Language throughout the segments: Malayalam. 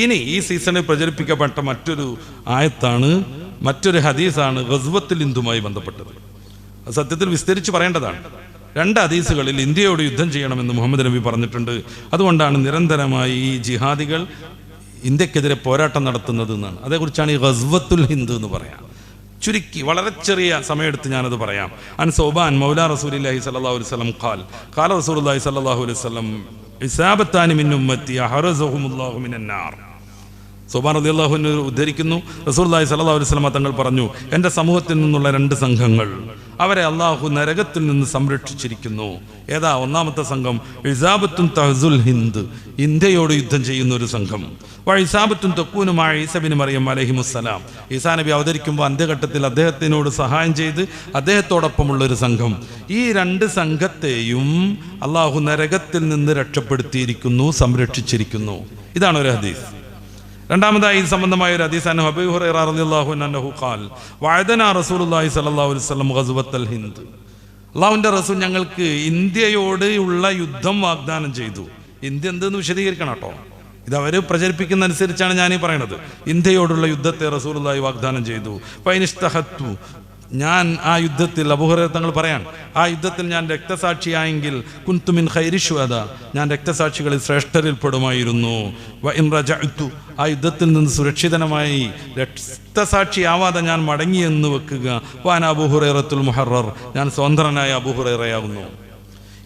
ഇനി ഈ സീസണിൽ പ്രചരിപ്പിക്കപ്പെട്ട മറ്റൊരു ആയത്താണ് മറ്റൊരു ഹദീസാണ് ഗസ്വത്തിൽ ഇന്ദുമായി ബന്ധപ്പെട്ടത്. സത്യത്തിൽ വിസ്തരിച്ച് പറയേണ്ടതാണ്. രണ്ട് ഹദീസുകളിൽ ഇന്ത്യയോട് യുദ്ധം ചെയ്യണമെന്ന് മുഹമ്മദ് നബി പറഞ്ഞിട്ടുണ്ട്. അതുകൊണ്ടാണ് നിരന്തരമായി ഈ ജിഹാദികൾ ഇന്ത്യക്കെതിരെ പോരാട്ടം നടത്തുന്നത് എന്നാണ്. അതേക്കുറിച്ചാണ് ഈ ഗസ്വത്തുൽ ഹിന്ദു എന്ന് പറയാം. ചുരുക്കി വളരെ ചെറിയ സമയമെടുത്ത് ഞാനത് പറയാം. അൻ സൗബാൻ മൗലാ റസൂലി സല്ലല്ലാഹു അലൈഹി വസല്ലം ഖാൽ. ഖാല റസൂൽ അലൈഹി ഇസാബത്താനി മിൻ ഉദ്ധരിക്കുന്നു. റസൂർ സല്ലല്ലാഹു സ്വലാ വസല്ലം തങ്ങൾ പറഞ്ഞു എന്റെ സമൂഹത്തിൽ നിന്നുള്ള രണ്ട് സംഘങ്ങൾ അവരെ അള്ളാഹു നരകത്തിൽ നിന്ന് സംരക്ഷിച്ചിരിക്കുന്നു. ഏതാ ഒന്നാമത്തെ സംഘം? ഇസാബത്തും തഹസുൽ ഹിന്ദ്. ഇന്ത്യയോട് യുദ്ധം ചെയ്യുന്ന ഒരു സംഘം. വഴിസാബത്തും തൊക്കൂനുമായ ഈസബിന് മറിയം അലഹിമുസ്സലാം ഈസാ നബി അവതരിക്കുമ്പോൾ അന്ത്യഘട്ടത്തിൽ അദ്ദേഹത്തിനോട് സഹായം ചെയ്ത് അദ്ദേഹത്തോടൊപ്പമുള്ള ഒരു സംഘം. ഈ രണ്ട് സംഘത്തെയും അള്ളാഹു നരകത്തിൽ നിന്ന് രക്ഷപ്പെടുത്തിയിരിക്കുന്നു സംരക്ഷിച്ചിരിക്കുന്നു. ഇതാണ് ഒരു ഹദീസ്. രണ്ടാമതായി ഇത് സംബന്ധമായ ഒരു ഹദീസാണ് ഹുറൈറ റളിയല്ലാഹു അൻഹു ഖാൽ റസൂലുള്ളാഹി സ്വല്ലല്ലാഹു അലൈഹി വസല്ലം ഹിന്ദ്. അള്ളാഹുവിന്റെ റസൂൽ ഞങ്ങൾക്ക് ഇന്ത്യയോട് ഉള്ള യുദ്ധം വാഗ്ദാനം ചെയ്തു. ഇന്ത്യ എന്തെന്ന് വിശദീകരിക്കണം കേട്ടോ. ഇത് അവർ പ്രചരിപ്പിക്കുന്ന അനുസരിച്ചാണ് ഞാൻ ഈ പറയുന്നത് ഇന്ത്യയോടുള്ള യുദ്ധത്തെ റസൂലുള്ളാഹി വാഗ്ദാനം ചെയ്തു. ഞാൻ ആ യുദ്ധത്തിൽ അബുഹുറ തങ്ങൾ പറയാൻ ആ യുദ്ധത്തിൽ ഞാൻ രക്തസാക്ഷിയായെങ്കിൽ കുന്തുമിൻ ഹൈരിഷുവത ഞാൻ രക്തസാക്ഷികളിൽ ശ്രേഷ്ഠരിൽ പെടുമായിരുന്നു ആ യുദ്ധത്തിൽ നിന്ന് സുരക്ഷിതനമായി രക്തസാക്ഷിയാവാതെ ഞാൻ മടങ്ങിയെന്ന് വെക്കുക. വാൻ അബുഹുറേറത്തുൽ മുഹറർ ഞാൻ സ്വതന്ത്രനായ അബുഹുറേറയാകുന്നു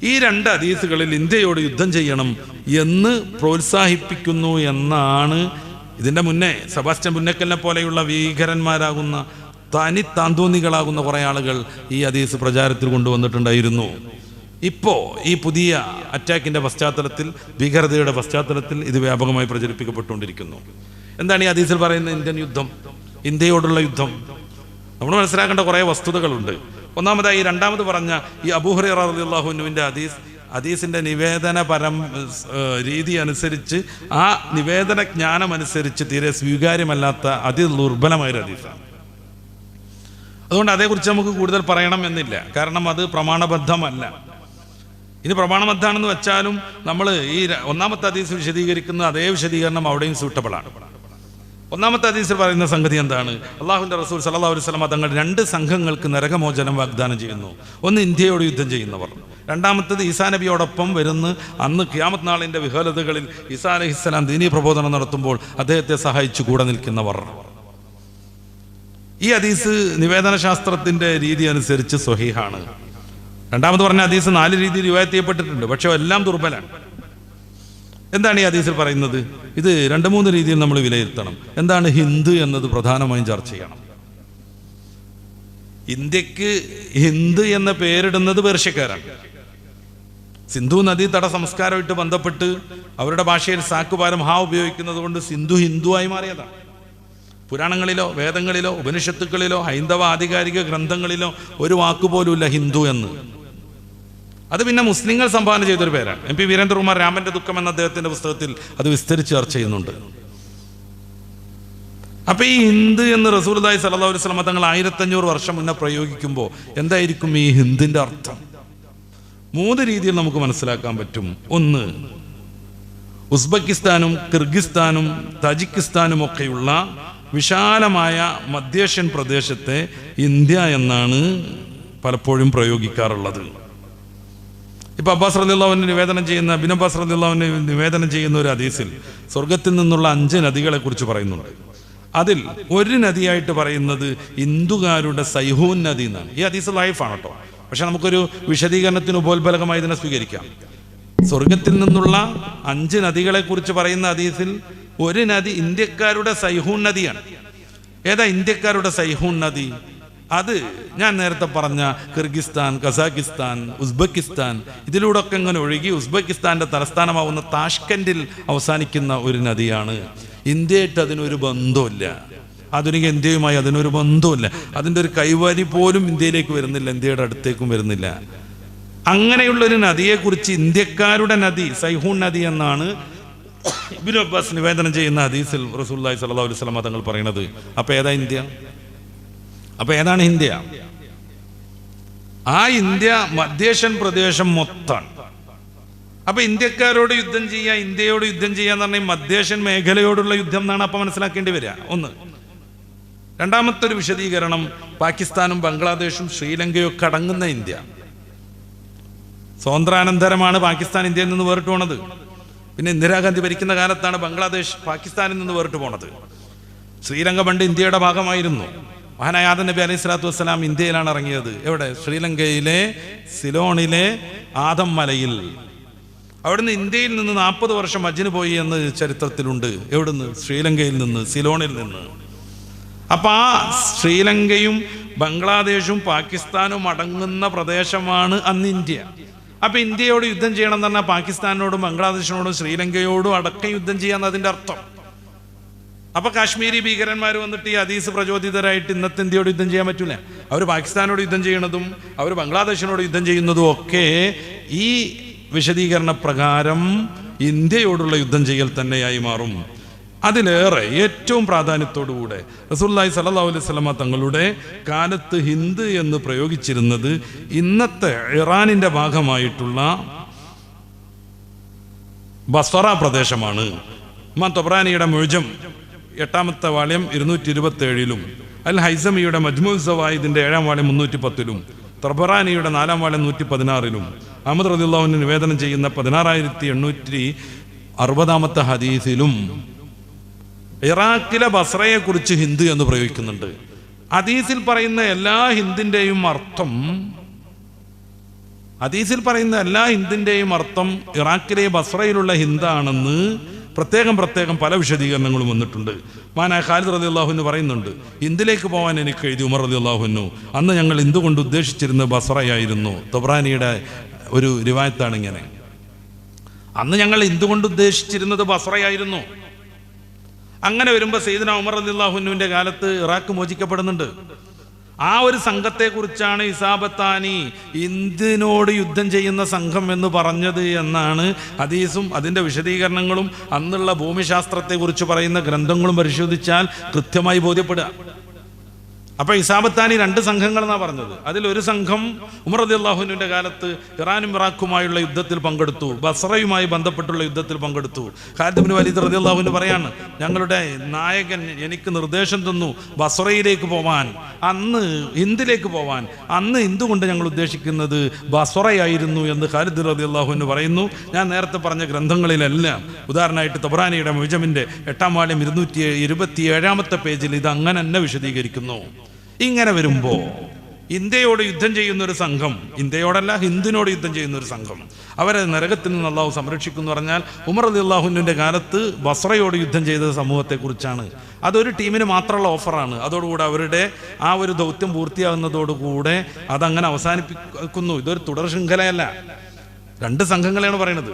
ഈ രണ്ട് അതീസുകളിൽ ഇന്ത്യയോട് യുദ്ധം ചെയ്യണം എന്ന് പ്രോത്സാഹിപ്പിക്കുന്നു എന്നാണ് ഇതിന്റെ മുന്നേ സെബാസ്റ്റ്യൻ പുന്നക്കലിനെ പോലെയുള്ള ഭീകരന്മാരാകുന്ന തനി താന്തോന്നികളാകുന്ന കുറേ ആളുകൾ ഈ ഹദീസ് പ്രചാരത്തിൽ കൊണ്ടുവന്നിട്ടുണ്ടായിരുന്നു. ഇപ്പോൾ ഈ പുതിയ അറ്റാക്കിന്റെ പശ്ചാത്തലത്തിൽ ഭീകരതയുടെ പശ്ചാത്തലത്തിൽ ഇത് വ്യാപകമായി പ്രചരിപ്പിക്കപ്പെട്ടുകൊണ്ടിരിക്കുന്നു. എന്താണ് ഈ ഹദീസിൽ പറയുന്ന ഇന്ത്യൻ യുദ്ധം? ഇന്ത്യയോടുള്ള യുദ്ധം. നമ്മൾ മനസ്സിലാക്കേണ്ട കുറേ വസ്തുതകളുണ്ട്. ഒന്നാമതായി രണ്ടാമത് പറഞ്ഞ ഈ അബൂഹറി അള്ളാഹുനുവിന്റെ ഹദീസ് ഹദീസിന്റെ നിവേദന പരം രീതി അനുസരിച്ച് ആ നിവേദന ജ്ഞാനം അനുസരിച്ച് തീരെ സ്വീകാര്യമല്ലാത്ത അതിദുർബലമായൊരു ഹദീസാണ്. അതുകൊണ്ട് അതേക്കുറിച്ച് നമുക്ക് കൂടുതൽ പറയണം എന്നില്ല. കാരണം അത് പ്രമാണബദ്ധമല്ല. ഇത് പ്രമാണബദ്ധമാണെന്ന് വെച്ചാലും നമ്മൾ ഈ ഒന്നാമത്തെ ഹദീസ് വിശദീകരിക്കുന്ന അതേ വിശദീകരണം അവിടെയും സൂട്ടബിളാണ് ഒന്നാമത്തെ ഹദീസിൽ പറയുന്ന സംഗതി എന്താണ്? അള്ളാഹുന്റെ റസൂൽ സല്ലാ അലൈഹി വസല്ലമ തങ്ങൾ രണ്ട് സംഘങ്ങൾക്ക് നരകമോചനം വാഗ്ദാനം ചെയ്യുന്നു. ഒന്ന് ഇന്ത്യയോട് യുദ്ധം ചെയ്യുന്നവർ. രണ്ടാമത്തത് ഈസാ നബിയോടൊപ്പം വരുന്ന അന്ന് ക്യാമത് നാളിന്റെ വിഹലതകളിൽ ഈസാ അലഹിസ്സലാം ദീനീ പ്രബോധനം നടത്തുമ്പോൾ അദ്ദേഹത്തെ സഹായിച്ചു കൂടെ നിൽക്കുന്നവർ. ഈ ഹദീസ് നിവേദന ശാസ്ത്രത്തിന്റെ രീതി അനുസരിച്ച് സ്വഹീഹാണ്. രണ്ടാമത് പറഞ്ഞ ഹദീസ് നാല് രീതിയിൽ റിവായത്ത് ചെയ്യപ്പെട്ടിട്ടുണ്ട് പക്ഷെ എല്ലാം ദുർബലാണ്. എന്താണ് ഈ ഹദീസിൽ പറയുന്നത്? ഇത് രണ്ട് മൂന്ന് രീതിയിൽ നമ്മൾ വിലയിരുത്തണം. എന്താണ് ഹിന്ദു എന്നത് പ്രധാനമായും ചർച്ച ചെയ്യണം. ഇന്ത്യയ്ക്ക് ഹിന്ദു എന്ന പേരിടുന്നത് പേർഷ്യക്കാരാണ്. സിന്ധു നദീതട സംസ്കാരമായിട്ട് ബന്ധപ്പെട്ട് അവരുടെ ഭാഷയിൽ സാക്കുപാലം ഹാ ഉപയോഗിക്കുന്നത് കൊണ്ട് സിന്ധു ഹിന്ദുവായി മാറിയതാണ്. പുരാണങ്ങളിലോ വേദങ്ങളിലോ ഉപനിഷത്തുക്കളിലോ ഹൈന്ദവ ആധികാരിക ഗ്രന്ഥങ്ങളിലോ ഒരു വാക്കുപോലുമില്ല ഹിന്ദു എന്ന്. അത് പിന്നെ മുസ്ലിങ്ങൾ സംഭാവന ചെയ്തൊരു പേരാണ്. എം പി വീരേന്ദ്രകുമാർ രാമന്റെ ദുഃഖം എന്ന അദ്ദേഹത്തിന്റെ പുസ്തകത്തിൽ അത് വിസ്തരിച്ച് ചർച്ച ചെയ്യുന്നുണ്ട്. അപ്പൊ ഈ ഹിന്ദു എന്ന് റസൂൽദായി സല്ലല്ലാഹു അലൈഹി വസല്ലം തങ്ങൾ ആയിരത്തഞ്ഞൂറ് വർഷം മുന്നേ പ്രയോഗിക്കുമ്പോൾ എന്തായിരിക്കും ഈ ഹിന്ദുവിന്റെ അർത്ഥം? മൂന്ന് രീതിയിൽ നമുക്ക് മനസ്സിലാക്കാൻ പറ്റും. ഒന്ന് ഉസ്ബെക്കിസ്ഥാനും കിർഗിസ്ഥാനും തജിക്കിസ്ഥാനും ഒക്കെയുള്ള വിശാലമായ മധ്യേഷ്യൻ പ്രദേശത്തെ ഇന്ത്യ എന്നാണ് പലപ്പോഴും പ്രയോഗിക്കാറുള്ളത്. ഇപ്പൊ അബ്ബാസ് റദിയുള്ളവന് നിവേദനം ചെയ്യുന്ന ബിൻ അബ്ബാസ് റദിള്ളാവിന് നിവേദനം ചെയ്യുന്ന ഒരു ഹദീസിൽ സ്വർഗത്തിൽ നിന്നുള്ള അഞ്ച് നദികളെ കുറിച്ച് പറയുന്നുണ്ട്. അതിൽ ഒരു നദിയായിട്ട് പറയുന്നത് ഹിന്ദുകാരുടെ സൈഹൂൻ നദി എന്നാണ്. ഈ ഹദീസ് ലൈഫാണ് കേട്ടോ. പക്ഷെ നമുക്കൊരു വിശദീകരണത്തിന് ഉപോത്ബലകമായി ഇതിനെ സ്വീകരിക്കാം. സ്വർഗത്തിൽ നിന്നുള്ള അഞ്ച് നദികളെ കുറിച്ച് പറയുന്ന ഹദീസിൽ ഒരു നദി ഇന്ത്യക്കാരുടെ സൈഹൂൺ നദിയാണ്. ഏതാ ഇന്ത്യക്കാരുടെ സൈഹൂൺ നദി? അത് ഞാൻ നേരത്തെ പറഞ്ഞ കിർഗിസ്ഥാൻ കസാഖിസ്ഥാൻ ഉസ്ബെക്കിസ്ഥാൻ. ഇതിലൂടെ ഒക്കെ ഇങ്ങനെ ഒഴുകി ഉസ്ബെക്കിസ്ഥാന്റെ തലസ്ഥാനമാവുന്ന താഷ്കൻഡിൽ അവസാനിക്കുന്ന ഒരു നദിയാണ്. ഇന്ത്യയായിട്ട് അതിനൊരു ബന്ധമില്ല ആധുനിക ഇന്ത്യയുമായി അതിനൊരു ബന്ധമില്ല അതിന്റെ ഒരു കൈവാരി പോലും ഇന്ത്യയിലേക്ക് വരുന്നില്ല ഇന്ത്യയുടെ അടുത്തേക്കും വരുന്നില്ല. അങ്ങനെയുള്ള ഒരു നദിയെക്കുറിച്ച് ഇന്ത്യക്കാരുടെ നദി സൈഹൂൺ നദി എന്നാണ് ഇബിൻ അബ്ബാസ് നിവേദനം ചെയ്യുന്ന ഹദീസിൽ റസൂല്ലായി അലൈഹി വസല്ലം തങ്ങൾ പറയുന്നത് അപ്പൊ ഏതാ ഇന്ത്യ? അപ്പൊ ഏതാണ് ഇന്ത്യ? ആ ഇന്ത്യ മധ്യേഷ്യൻ പ്രദേശം മൊത്തമാണ് അപ്പൊ ഇന്ത്യക്കാരോട് യുദ്ധം ചെയ്യുക ഇന്ത്യയോട് യുദ്ധം ചെയ്യാന്ന് പറഞ്ഞാൽ മധ്യേഷ്യൻ മേഖലയോടുള്ള യുദ്ധം എന്നാണ് അപ്പൊ മനസ്സിലാക്കേണ്ടി വരിക. ഒന്ന്. രണ്ടാമത്തെ ഒരു വിശദീകരണം പാകിസ്ഥാനും ബംഗ്ലാദേശും ശ്രീലങ്കയും ഒക്കെ അടങ്ങുന്ന ഇന്ത്യ. സ്വാതന്ത്ര്യാനന്തരമാണ് പാകിസ്ഥാൻ ഇന്ത്യയിൽ നിന്ന് വേറിട്ട് പോണത്. പിന്നെ ഇന്ദിരാഗാന്ധി ഭരിക്കുന്ന കാലത്താണ് ബംഗ്ലാദേശ് പാകിസ്ഥാനിൽ നിന്ന് വേറിട്ട് പോണത്. ശ്രീലങ്ക പണ്ട് ഇന്ത്യയുടെ ഭാഗമായിരുന്നു. മഹാനായ ആദം നബി അലൈഹി സ്വലാത്തു വസ്സലാം ഇന്ത്യയിലാണ് ഇറങ്ങിയത്. എവിടെ? ശ്രീലങ്കയിലെ സിലോണിലെ ആദം മലയിൽ. അവിടുന്ന് ഇന്ത്യയിൽ നിന്ന് നാൽപ്പത് വർഷം ഹജ്ജിന് പോയി എന്ന് ചരിത്രത്തിലുണ്ട്. എവിടുന്ന്? ശ്രീലങ്കയിൽ നിന്ന് സിലോണിൽ നിന്ന്. അപ്പൊ ആ ശ്രീലങ്കയും ബംഗ്ലാദേശും പാകിസ്ഥാനും അടങ്ങുന്ന പ്രദേശമാണ് അന്ന് ഇന്ത്യ. അപ്പൊ ഇന്ത്യയോട് യുദ്ധം ചെയ്യണം എന്ന് പറഞ്ഞാൽ പാകിസ്ഥാനോടും ബംഗ്ലാദേശിനോടും ശ്രീലങ്കയോടും അടക്കം യുദ്ധം ചെയ്യാന്ന് അതിന്റെ അർത്ഥം. അപ്പൊ കാശ്മീരി ഭീകരന്മാർ വന്നിട്ട് ഈ ഹദീസ് പ്രചോദിതരായിട്ട് ഇന്നത്തെ ഇന്ത്യയോട് യുദ്ധം ചെയ്യാൻ പറ്റൂല. അവർ പാകിസ്ഥാനോട് യുദ്ധം ചെയ്യണതും അവർ ബംഗ്ലാദേശിനോട് യുദ്ധം ചെയ്യുന്നതും ഒക്കെ ഈ വിശദീകരണ പ്രകാരം ഇന്ത്യയോടുള്ള യുദ്ധം ചെയ്യൽ തന്നെയായി മാറും. അതിലേറെ ഏറ്റവും പ്രാധാന്യത്തോടുകൂടെ റസൂല്ലായി സല്ലാ അലൈഹി സ്വലമ തങ്ങളുടെ കാലത്ത് ഹിന്ദ് എന്ന് പ്രയോഗിച്ചിരുന്നത് ഇന്നത്തെ ഇറാനിന്റെ ഭാഗമായിട്ടുള്ള ബസ്വറ പ്രദേശമാണ്. മാ തൊബ്രാനിയുടെ മുഴുജം എട്ടാമത്തെ വാള്യം ഇരുന്നൂറ്റി ഇരുപത്തി ഏഴിലും അൽ ഹൈസമിയുടെ മജ്മുൽ സവായിദിന്റെ ഏഴാം വാള്യം മുന്നൂറ്റി പത്തിലും തൊബ്രാനിയുടെ നാലാം വാള്യം നൂറ്റി പതിനാറിലും അഹമ്മദ് റദിള്ളാഹുവിന് നിവേദനം ചെയ്യുന്ന പതിനാറായിരത്തി എണ്ണൂറ്റി അറുപതാമത്തെ ഹദീസിലും ഇറാഖിലെ ബസ്രയെ കുറിച്ച് ഹിന്ദു എന്ന് പ്രയോഗിക്കുന്നുണ്ട്. ഹദീസിൽ പറയുന്ന എല്ലാ ഹിന്ദിന്റെയും അർത്ഥം ഹദീസിൽ പറയുന്ന എല്ലാ ഹിന്ദിന്റെയും അർത്ഥം ഇറാഖിലെ ബസ്രയിലുള്ള ഹിന്ദാണെന്ന് പ്രത്യേകം പ്രത്യേകം പല വിശദീകരണങ്ങളും വന്നിട്ടുണ്ട്. മാനായ ഖാലിദ് റതി അള്ളാഹുന്ന് പറയുന്നുണ്ട് ഹിന്ദിലേക്ക് പോകാൻ എനിക്ക് എഴുതി ഉമർ റതി അള്ളാഹുന്നു അന്ന് ഞങ്ങൾ ഹിന്ദു കൊണ്ട് ഉദ്ദേശിച്ചിരുന്ന ബസ്രയായിരുന്നു? തൊബ്രാനിയുടെ ഒരു റിവായത്താണ് ഇങ്ങനെ. അന്ന് ഞങ്ങൾ ഹിന്ദു കൊണ്ട് ഉദ്ദേശിച്ചിരുന്നത് ബസ്രയായിരുന്നു? അങ്ങനെ വരുമ്പോൾ സെയ്ദന ഉമർ അലിള്ളാഹുനുവിന്റെ കാലത്ത് ഇറാഖ് മോചിക്കപ്പെടുന്നുണ്ട്. ആ ഒരു സംഘത്തെക്കുറിച്ചാണ് ഇസാബത്താനി ഇന്ത്യനോട് യുദ്ധം ചെയ്യുന്ന സംഘം എന്ന് പറഞ്ഞത് എന്നാണ് ഹദീസും അതിന്റെ വിശദീകരണങ്ങളും അന്നുള്ള ഭൂമിശാസ്ത്രത്തെക്കുറിച്ച് പറയുന്ന ഗ്രന്ഥങ്ങളും പരിശോധിച്ചാൽ കൃത്യമായി ബോധ്യപ്പെടുക. അപ്പൊ ഇസാബത്താനി രണ്ട് സംഘങ്ങൾ എന്നാ പറഞ്ഞത് ഒരു സംഘം ഉമർ അള്ളാഹുവിന്റെ കാലത്ത് ഇറാനും ഇറാഖുമായുള്ള യുദ്ധത്തിൽ പങ്കെടുത്തു. ബസ്രയുമായി ബന്ധപ്പെട്ടുള്ള യുദ്ധത്തിൽ പങ്കെടുത്തു. ഖാലിദ് വലീദ് റതി അള്ളാഹുവിന് പറയാണ് ഞങ്ങളുടെ നായകൻ എനിക്ക് നിർദ്ദേശം തന്നു ബസ്രയിലേക്ക് പോവാൻ. അന്ന് ഹിന്ദിലേക്ക് പോവാൻ. അന്ന് എന്തുകൊണ്ട് ഞങ്ങൾ ഉദ്ദേശിക്കുന്നത് ബസ്രയായിരുന്നു എന്ന് ഖാലിദ് റതി അള്ളാഹുവിന് പറയുന്നു. ഞാൻ നേരത്തെ പറഞ്ഞ ഗ്രന്ഥങ്ങളിലെല്ലാം ഉദാഹരണമായിട്ട് തബ്രാനിയുടെ മുജമിന്റെ എട്ടാം വാള്യം ഇരുന്നൂറ്റി ഇരുപത്തി ഏഴാമത്തെ പേജിൽ ഇത് അങ്ങനെ തന്നെ വിശദീകരിക്കുന്നു. ഇങ്ങനെ വരുമ്പോൾ ഇന്ത്യയോട് യുദ്ധം ചെയ്യുന്ന ഒരു സംഘം ഇന്ത്യയോടല്ല ഹിന്ദുവിനോട് യുദ്ധം ചെയ്യുന്ന ഒരു സംഘം അവരെ നരകത്തിൽ നിന്ന് അള്ളാഹു സംരക്ഷിക്കുന്നു പറഞ്ഞാൽ ഉമർ അലി അള്ളാഹുവിന്റെ കാലത്ത് ബസ്രയോട് യുദ്ധം ചെയ്ത സമൂഹത്തെക്കുറിച്ചാണ്. അതൊരു ടീമിന് മാത്രമുള്ള ഓഫറാണ്. അതോടുകൂടെ അവരുടെ ആ ഒരു ദൗത്യം പൂർത്തിയാകുന്നതോടുകൂടെ അതങ്ങനെ അവസാനിപ്പിക്കുന്നു. ഇതൊരു തുടർ ശൃംഖലയല്ല. രണ്ട് സംഘങ്ങളെയാണ് പറയുന്നത്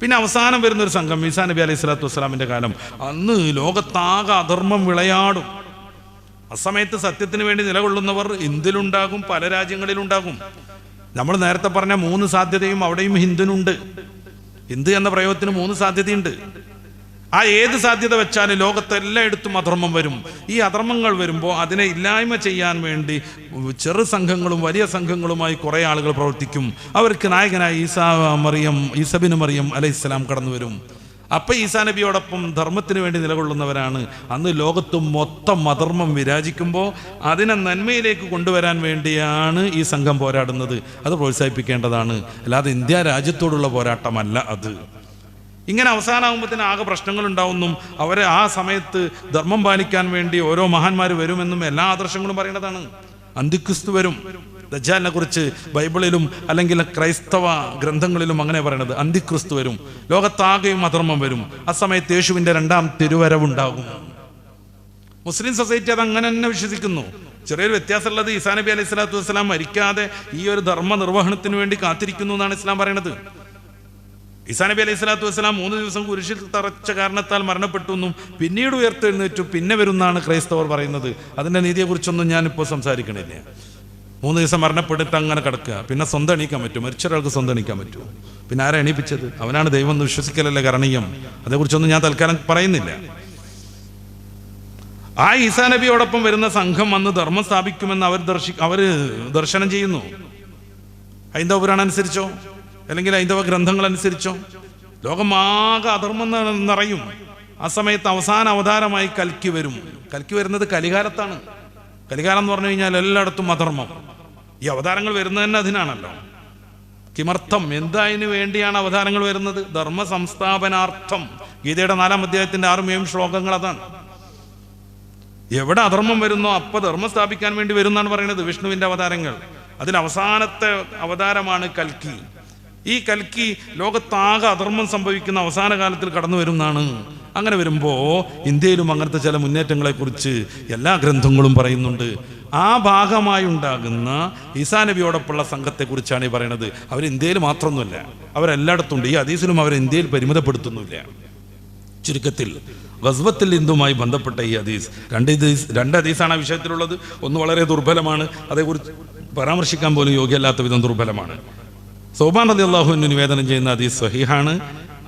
പിന്നെ അവസാനം വരുന്ന ഒരു സംഘം ഈസാ നബി അലൈഹി സ്വലാത്തു വസ്സലാമിന്റെ കാലം. അന്ന് ലോകത്താകെ അധർമ്മം വിളയാടും. അസമയത്ത് സത്യത്തിന് വേണ്ടി നിലകൊള്ളുന്നവർ ഇന്ത്യയിലുണ്ടാകും പല രാജ്യങ്ങളിലുണ്ടാകും. നമ്മൾ നേരത്തെ പറഞ്ഞ മൂന്ന് സാധ്യതയും അവിടെയും ഹിന്ദുനുണ്ട്. ഹിന്ദു എന്ന പ്രയോഗത്തിന് മൂന്ന് സാധ്യതയുണ്ട്. ആ ഏത് സാധ്യത വെച്ചാലും ലോകത്തെല്ലായിടത്തും അധർമ്മം വരും. ഈ അധർമ്മങ്ങൾ വരുമ്പോൾ അതിനെ ഇല്ലായ്മ ചെയ്യാൻ വേണ്ടി ചെറു സംഘങ്ങളും വലിയ സംഘങ്ങളുമായി കുറേ ആളുകൾ പ്രവർത്തിക്കും. അവർക്ക് നായകനായി ഈസാ മറിയം ഈസബിന് മറിയം അലൈഹിസ്സലാം കടന്നു വരും അപ്പൊ ഈസാ നബിയോടൊപ്പം ധർമ്മത്തിന് വേണ്ടി നിലകൊള്ളുന്നവരാണ്. അന്ന് ലോകത്ത് മൊത്തം അധർമ്മം വിരാജിക്കുമ്പോൾ അതിനെ നന്മയിലേക്ക് കൊണ്ടുവരാൻ വേണ്ടിയാണ് ഈ സംഘം പോരാടുന്നത്. അത് പ്രോത്സാഹിപ്പിക്കേണ്ടതാണ്. അല്ലാതെ ഇന്ത്യ രാജ്യത്തോടുള്ള പോരാട്ടമല്ല അത്. ഇങ്ങനെ അവസാനമാകുമ്പോഴത്തേന് ആകെ പ്രശ്നങ്ങൾ ഉണ്ടാവുന്നും അവരെ ആ സമയത്ത് ധർമ്മം പാലിക്കാൻ വേണ്ടി ഓരോ മഹാന്മാർ വരുമെന്നും എല്ലാ ആദർശങ്ങളും പറയുന്നതാണ്. അന്തിക്രിസ്തു വരും. ദജ്ജാലിനെ കുറിച്ച് ബൈബിളിലും അല്ലെങ്കിൽ ക്രൈസ്തവ ഗ്രന്ഥങ്ങളിലും അങ്ങനെ പറയണത്. അന്തിക്രിസ്തു വരും. ലോകത്താകെയും അധർമ്മം വരും. ആ സമയത്ത് യേശുവിന്റെ രണ്ടാം തിരുവരവുണ്ടാകും. മുസ്ലിം സൊസൈറ്റി അത് അങ്ങനെ തന്നെ വിശ്വസിക്കുന്നു. ചെറിയൊരു വ്യത്യാസമുള്ളത് ഈസാ നബി അലൈഹി സ്വലാത്തു വസ്സലാം മരിക്കാതെ ഈ ഒരു ധർമ്മ നിർവഹണത്തിന് വേണ്ടി കാത്തിരിക്കുന്നു എന്നാണ് ഇസ്ലാം പറയണത്. ഈസാ നബി അലൈഹി സ്വലാത്തു വസ്സലാം മൂന്ന് ദിവസം കുരിശിൽ തറച്ച കാരണത്താൽ മരണപ്പെട്ടു എന്നും പിന്നീട് ഉയർത്തെഴുന്നേറ്റു പിന്നെ വരുന്നാണ് ക്രൈസ്തവർ പറയുന്നത്. അതിന്റെ നീതിയെക്കുറിച്ചൊന്നും ഞാനിപ്പോൾ സംസാരിക്കണില്ല. മൂന്ന് ദിവസം മരണപ്പെടുത്ത് അങ്ങനെ കിടക്കുക. പിന്നെ സ്വന്തം എണീക്കാൻ പറ്റും മരിച്ച ഒരാൾക്ക് സ്വന്തം എണീക്കാൻ പറ്റുമോ? പിന്നെ ആരാ എണീപ്പിച്ചത്? അവനാണ് ദൈവം എന്ന് വിശ്വസിക്കലല്ലേ കരണീയം അതേക്കുറിച്ചൊന്നും ഞാൻ തൽക്കാലം പറയുന്നില്ല. ആ ഈസാ നബിയോടൊപ്പം വരുന്ന സംഘം വന്ന് ധർമ്മം സ്ഥാപിക്കുമെന്ന് അവർ ദർശി അവർ ദർശനം ചെയ്യുന്നു. ഹൈന്ദവ പുരാണം അനുസരിച്ചോ അല്ലെങ്കിൽ ഹൈന്ദവ ഗ്രന്ഥങ്ങൾ അനുസരിച്ചോ ലോകമാകെ അധർമ്മം നിറയും. ആ സമയത്ത് അവസാന അവതാരമായി കൽക്കി വരും. കൽക്കി വരുന്നത് കലികാലത്താണ്. കലികാലം എന്ന് പറഞ്ഞു കഴിഞ്ഞാൽ എല്ലായിടത്തും അധർമ്മം. ഈ അവതാരങ്ങൾ വരുന്നത് തന്നെ അതിനാണല്ലോ. കിമർത്ഥം എന്തതിന് വേണ്ടിയാണ് അവതാരങ്ങൾ വരുന്നത്? ധർമ്മ സംസ്ഥാപനാർത്ഥം ഗീതയുടെ നാലാം അധ്യായത്തിന്റെ ആറും ഏഴും ശ്ലോകങ്ങൾ അതാണ്. എവിടെ അധർമ്മം വരുന്നോ അപ്പൊ ധർമ്മം സ്ഥാപിക്കാൻ വേണ്ടി വരുന്നാണ് പറയുന്നത് വിഷ്ണുവിന്റെ അവതാരങ്ങൾ. അതിൽ അവസാനത്തെ അവതാരമാണ് കൽക്കി. ഈ കൽക്കി ലോകത്താകെ അധർമ്മം സംഭവിക്കുന്ന അവസാന കാലത്തിൽ കടന്നു വരുന്നതാണ്. അങ്ങനെ വരുമ്പോൾ ഇന്ത്യയിലും അങ്ങനത്തെ ചില മുന്നേറ്റങ്ങളെ കുറിച്ച് എല്ലാ ഗ്രന്ഥങ്ങളും പറയുന്നുണ്ട്. ആ ഭാഗമായി ഉണ്ടാകുന്ന ഈസാ നബിയോടൊപ്പമുള്ള സംഘത്തെക്കുറിച്ചാണ് ഈ പറയുന്നത്. അവർ ഇന്ത്യയിൽ മാത്രമൊന്നുമല്ല അവരെല്ലായിടത്തും ഉണ്ട് ഈ ഹദീസിലും അവർ ഇന്ത്യയിൽ പരിമിതപ്പെടുത്തുന്നില്ല ചുരുക്കത്തിൽ ഗസ്വത്തിൽ ഹിന്ദുമായി ബന്ധപ്പെട്ട ഈ ഹദീസ് രണ്ട് ഹദീസ് രണ്ട് ഹദീസാണ് ആ വിഷയത്തിലുള്ളത്. ഒന്ന് വളരെ ദുർബലമാണ്. അതേക്കുറിച്ച് പരാമർശിക്കാൻ പോലും യോഗ്യമല്ലാത്ത വിധം ദുർബലമാണ്. സൗബാൻ അലി അള്ളാഹുവിന് നിവേദനം ചെയ്യുന്ന ഹദീസ് സഹിഹാണ്.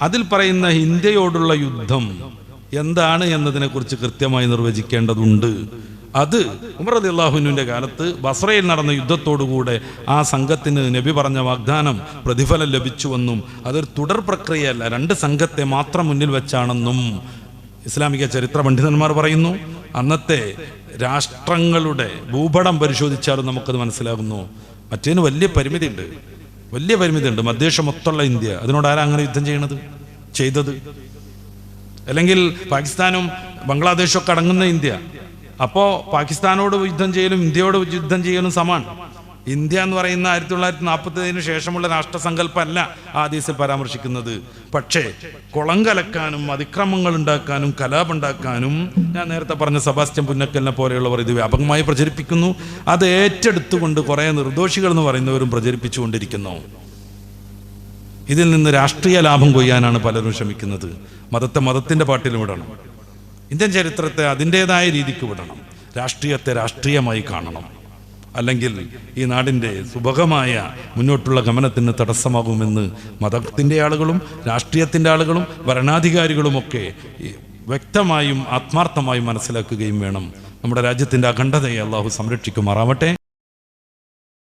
അതിൽ പറയുന്ന ഇന്ത്യയോടുള്ള യുദ്ധം എന്താണ് എന്നതിനെക്കുറിച്ച് കൃത്യമായി നിർവചിക്കേണ്ടതുണ്ട്. അത് ഉമർ അലി അള്ളാഹുനുവിന്റെ കാലത്ത് ബസ്രയിൽ നടന്ന യുദ്ധത്തോടുകൂടെ ആ സംഘത്തിന് നബി പറഞ്ഞ വാഗ്ദാനം പ്രതിഫലം ലഭിച്ചുവെന്നും അതൊരു തുടർ പ്രക്രിയയല്ല. രണ്ട് സംഘത്തെ മാത്രം മുന്നിൽ വെച്ചാണെന്നും ഇസ്ലാമിക ചരിത്ര പണ്ഡിതന്മാർ പറയുന്നു. അന്നത്തെ രാഷ്ട്രങ്ങളുടെ ഭൂപടം പരിശോധിച്ചാലും നമുക്കത് മനസ്സിലാകുന്നു. മറ്റേതിന് വലിയ പരിമിതിയുണ്ട്. വലിയ പരിമിതിയുണ്ട്. മധ്യേഷ്യ മൊത്തമുള്ള ഇന്ത്യ. അതിനോട് ആരാ അങ്ങനെ യുദ്ധം ചെയ്യണത്? ചെയ്തത്? അല്ലെങ്കിൽ പാകിസ്ഥാനും ബംഗ്ലാദേശും ഒക്കെ അടങ്ങുന്ന ഇന്ത്യ. അപ്പോൾ പാകിസ്ഥാനോട് യുദ്ധം ചെയ്യലും ഇന്ത്യയോട് യുദ്ധം ചെയ്യലും സമാണ് ഇന്ത്യ എന്ന് പറയുന്ന ആയിരത്തി തൊള്ളായിരത്തി നാൽപ്പത്തേഴിന് ശേഷമുള്ള രാഷ്ട്രസങ്കല്പമല്ല ആ ഹദീസിൽ പരാമർശിക്കുന്നത്. പക്ഷേ കുളം കലക്കാനും അതിക്രമങ്ങൾ ഉണ്ടാക്കാനും കലാപുണ്ടാക്കാനും ഞാൻ നേരത്തെ പറഞ്ഞ സെബാസ്റ്റ്യൻ പുന്നക്കലിനെ പോലെയുള്ളവർ ഇത് വ്യാപകമായി പ്രചരിപ്പിക്കുന്നു. അത് ഏറ്റെടുത്തുകൊണ്ട് കുറേ നിർദോഷികൾ എന്ന് പറയുന്നവരും പ്രചരിപ്പിച്ചുകൊണ്ടിരിക്കുന്നു. ഇതിൽ നിന്ന് രാഷ്ട്രീയ ലാഭം കൊയ്യാനാണ് പലരും ശ്രമിക്കുന്നത്. മതത്തെ മതത്തിന്റെ പാട്ടിലും വിടണം ഇന്ത്യൻ ചരിത്രത്തെ അതിന്റെതായ രീതിക്ക് വിടണം. രാഷ്ട്രീയത്തെ രാഷ്ട്രീയമായി കാണണം. അല്ലെങ്കിൽ ഈ നാടിന്റെ സുഭകമായ മുന്നോട്ടുള്ള ഗമനത്തിന് തടസ്സമാകുമെന്ന് മതത്തിന്റെ ആളുകളും രാഷ്ട്രീയത്തിന്റെ ആളുകളും ഭരണാധികാരികളുമൊക്കെ വ്യക്തമായും ആത്മാർത്ഥമായും മനസ്സിലാക്കുകയും വേണം. നമ്മുടെ രാജ്യത്തിന്റെ അഖണ്ഡതയെ അള്ളാഹു സംരക്ഷിക്കുമാറാവട്ടെ.